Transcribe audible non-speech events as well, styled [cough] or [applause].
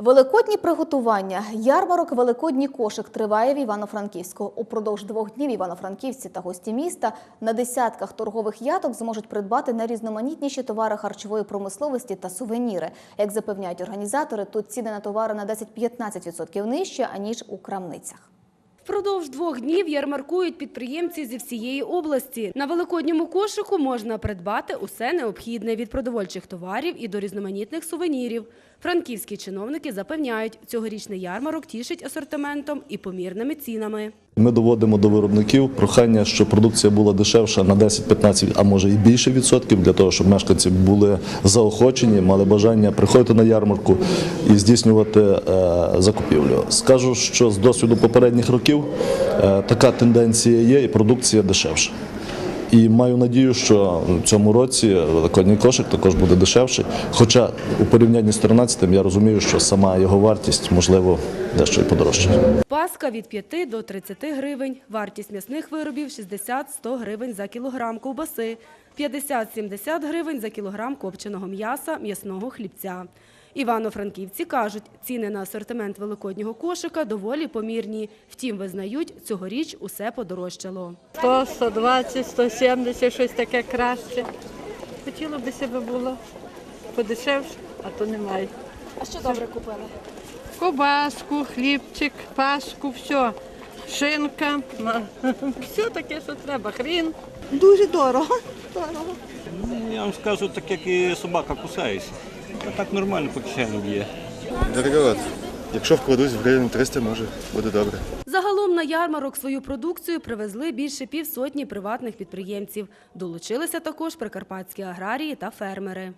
Великодні приготування. Ярмарок Великодній кошик триває в Івано-Франківську. Упродовж двох днів івано-франківці та гості міста на десятках торгових яток зможуть придбати найрізноманітніші товари харчової промисловості та сувеніри. Як запевняють організатори, тут ціни на товари на 10-15% нижче, аніж у крамницях. Впродовж двох днів ярмаркують підприємці зі всієї області. На великодньому кошику можна придбати усе необхідне від продовольчих товарів і до різноманітних сувенірів. Франківські чиновники запевняють, цьогорічний ярмарок тішить асортиментом і помірними цінами. Ми доводимо до виробників прохання, щоб продукція була дешевша на 10-15, а може і більше відсотків, для того, щоб мешканці були заохочені, мали бажання приходити на ярмарку і здійснювати е, закупівлю. Скажу, що з досвіду попередніх років е, така тенденція є, і продукція дешевша. І маю надію, що в цьому році великодній кошик також буде дешевший. Хоча у порівнянні з 13 я розумію, що сама його вартість можливо дещо і подорожчає. Паска від 5 до 30 гривень, вартість м'ясних виробів 60-100 гривень за кілограм ковбаси, 50-70 гривень за кілограм копченого м'яса, м'ясного хлібця. Івано-франківці кажуть, ціни на асортимент великоднього кошика доволі помірні. Втім, визнають, цьогоріч усе подорожчало. 100, 120, 170, щось таке краще. Хотіло б себе було подешевше, а то немає. А що добре купили? Кобаску, хлібчик, паску, все. Шинка, [laughs] все таке, що треба. Хрін. Дуже дорого. Дорого. Ну, Я вам скажу, так як і собака кусається. А так нормально по кишені б'є. Дороговато. Якщо вкладусь в гривень 300, може буде добре. Загалом на ярмарок свою продукцію привезли більше півсотні приватних підприємців. Долучилися також прикарпатські аграрії та фермери.